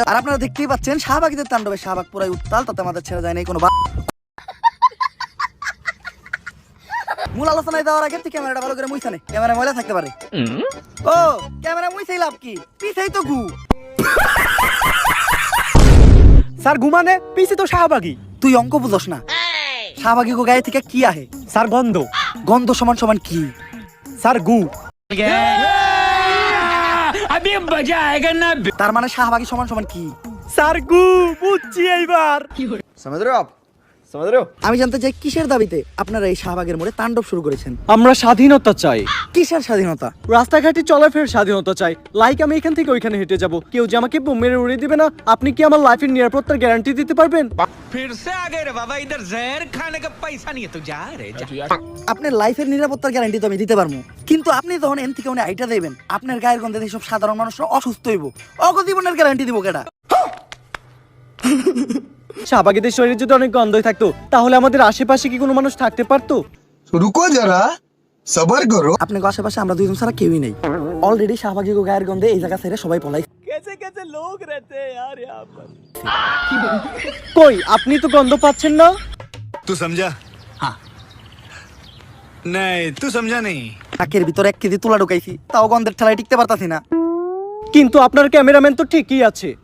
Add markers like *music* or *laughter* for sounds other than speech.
হচ্ছে আর আপনারা দেখতেই পাচ্ছেন শাহবাগীদের তাণ্ডবে শাহবাগ পুরাই উত্তাল তাতে আমাদের ছেড়ে যায় নাই কোনো বা- মূল আলোচনায় যাওয়ার আগে তুই ক্যামেরাটা ভালো করে মুইছা নে। ক্যামেরা ময়লা থাকতে পারে। ও ক্যামেরা মুইছাই লাভ কি? পিছাই তো গু। স্যার ঘুমানে পিছে তো শাহবাগি। তুই অঙ্ক বুঝস না। শাহবাগী গো গায়ে থেকে কি আহে? স্যার গন্ধ। গন্ধ সমান সমান কি? স্যার গু। তার মানে শাহবাগি সমান সমান কি? সারকু বুঝছি এইবার। আমি জানতে চাই কিসের দাবিতে আপনারা এই শাহবাগের মোড়ে তাণ্ডব শুরু করেছেন? আমরা স্বাধীনতা চাই। কিসের স্বাধীনতা? রাস্তাঘাটে চলাফের স্বাধীনতা চাই। লাইক আমি এখান থেকে ওইখানে হেঁটে যাব। কেউ যে আমাকে বোম মেরে উড়িয়ে দিবে না? আপনি কি আমার লাইফের নিরাপত্তার গ্যারান্টি দিতে পারবেন? আপনার লাইফের নিরাপত্তার গ্যারান্টি তো আমি দিতে পারব। কিন্তু আপনি তখন এন থেকে উনি আইটা দেবেন আপনার গায়ের গন্ধে সব সাধারণ মানুষরা অসুস্থ হইব। অগ জীবনের গ্যারান্টি দিব কেটা শাহবাগীদের শরীরে যদি অনেক গন্ধই থাকতো তাহলে আমাদের আশেপাশে কি কোনো মানুষ থাকতে পারতো? রুকো যারা। सबर करो আপনার আশেপাশে আমরা দুইজন ছাড়া কেউই নেই অলরেডি শাহবাগী গো গায়ের গন্ধে এই জায়গা ছেড়ে সবাই পলাই कैसे कैसे लोग रहते हैं यार यहाँ पर কই আপনি তো গন্ধ পাচ্ছেন না तू समझा हाँ नहीं तू समझा नहीं নাকের ভিতরে এক কেজি তুলা ঢুকাইছি তাও গন্ধের ঠেলায় টিকতে পারতাছি না কিন্তু আপনার ক্যামেরাম্যান তো ঠিকই আছে *laughs*